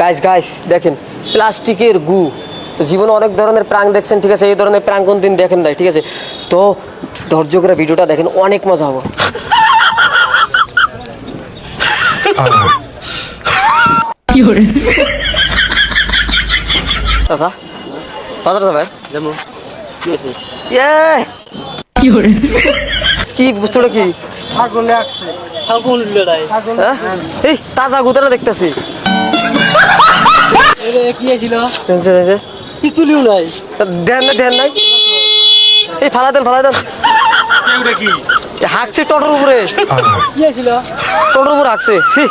Guys guys দেখেন প্লাস্টিকের গু। তো জীবনে অনেক ধরনের প্রাং দেখছেন ঠিক আছে? এই ধরনের প্রাং কোন দিন দেখেন নাই ঠিক আছে? তো ধৈর্য করে ভিডিওটা দেখেন অনেক মজা হবে। আচ্ছা বাজার যাবে। যেমন কি আছে ইয়ে! কি বস্তুটা কি? ছাগলে আসছে লড়াই হ্যাঁ? এই তাজা গুতাটা দেখতেছি। এটা কি আছিল পিতুলিও নাই দেন না দেন নাই এই ফালা দেন ফালা দেন কি এ হাঁকছে টোটোর উপরে কি আছিল টোটোর উপরে হাঁকছে ছি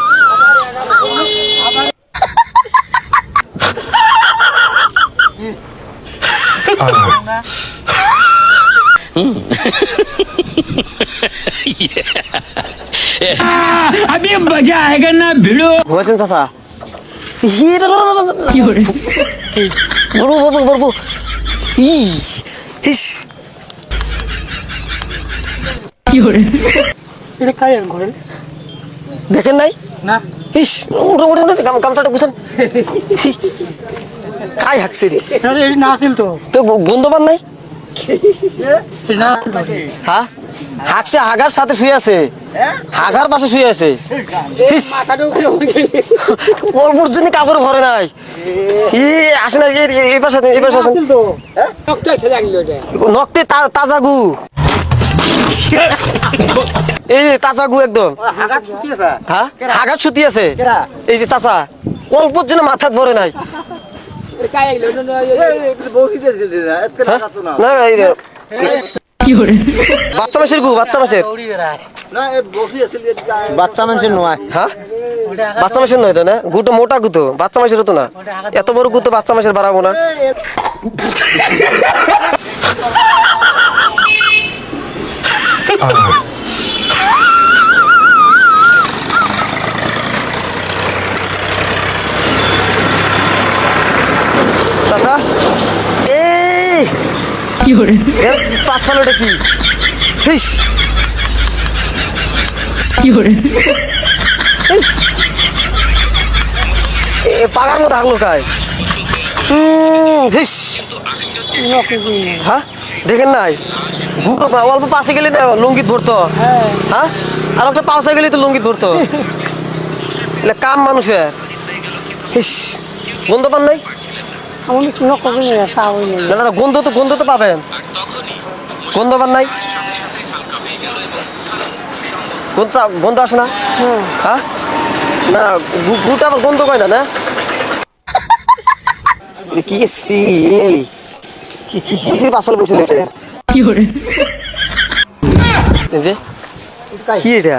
अभी मजा आएगा ना भिड़ो ঘুমাইছেন চাচা দেখেন নাই না ইস ওটা ওটা ওটা গাম- গামছাটা গুছান কাই হাঁকছে রে না আছিল তো তো পান নাই হ্যাঁ হাঁকছে হাগার সাথে শুয়ে আছে। হাগার পাশে শুয়ে আছে। অল্পর জন্য কাপড় ভরে নাই। ই আসেন এই- পাশে এই পাশে আসেন। নক্তে তাজা গু। এই যে তাজা গু একদম। হ্যাঁ? হাগার ছুটি আছে। এই যে চাচা অল্পর জন্য মাথাত ভরে নাই। হ্যাঁ? না। বাচ্চা মাসের গু বাচ্চা মাসের না এ বসি আছিল বাচ্চা মানুষের নয়। হ্যাঁ? বাচ্চা মাসের নয় তো না? গুটো মোটা গুতো বাচ্চা মাসের হতো না। এত বড় গুতো বাচ্চা মাসের বাড়াবো না। চাচা এই এর পাঁচ ফালোটা কি? হিস পাগার মতো হাগলো কায় হিস হ্যাঁ? দেখেন নাই? অল্প পাশে গেলে না লঙ্গিত ভরতো হ্যাঁ? আর একটা পাশে গেলে তো লঙ্গিত ভরতো কাম মানুষের। হিস গন্ধ পান নাই? আমি শুনো কবে না নেই। না না না, গন্ধ তো গন্ধ তো পাবেন। গন্ধ পান নাই? গন্ধ গন্ধ আসে না? হ্যাঁ। না গু- গুটা আবার গন্ধ পায় না না? কি সি কি কি কি সে পাশলে বসে রয়েছে? এই যে কি এটা?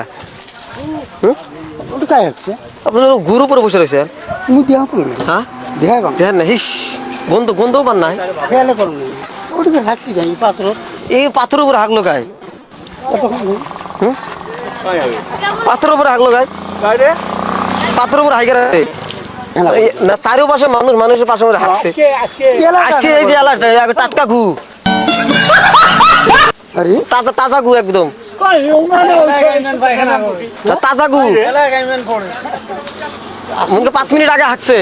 ওটা খাই আছে আপনার গুরু উপরে বসে রয়েছে? মু দিয়া হ্যাঁ? দেয়া কম দেখেন না হিস গন্ধ গন্ধও পান নাই খেয়ালে করব ওটা হাঁকছি যাই পাত্র এই পাথরের উপরে হাগলো গায়ে এত পাথরের উপরে হাগলো গায়ে পাথরের উপরে হাইগার আছে না চারিপাশে মানুষ মানুষের পাশে মধ্যে হাঁকছে। আজকে এই যে আগে টাটকা গু আরে? তাজা তাজা গু একদম। না, তাজা গু মুখে পাঁচ মিনিট আগে হাঁকছে।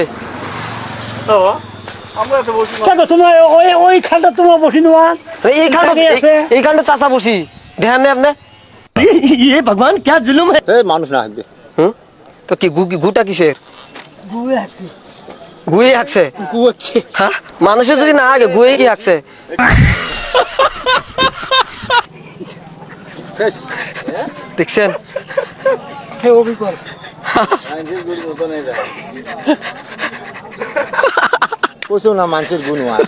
দেখো তোমার ওই ওই খালটা তোমার বসি নেওয়া এইখানটা আগে আছে। এইখানটা চাচা বসি ধ্যান নেই আপনি ये भगवान क्या जुलुम है এ মানুষ না আসবে হুম তো কি গু গুটা কিসের গুয়ে আছে গুয়ে হাঁকছে গুয়ে হ্যাঁ মানুষের যদি না আগে গুয়ে কি হাঁকছে দেখছেন হে অভিকর কোথাও না মানুষের গুণ হয়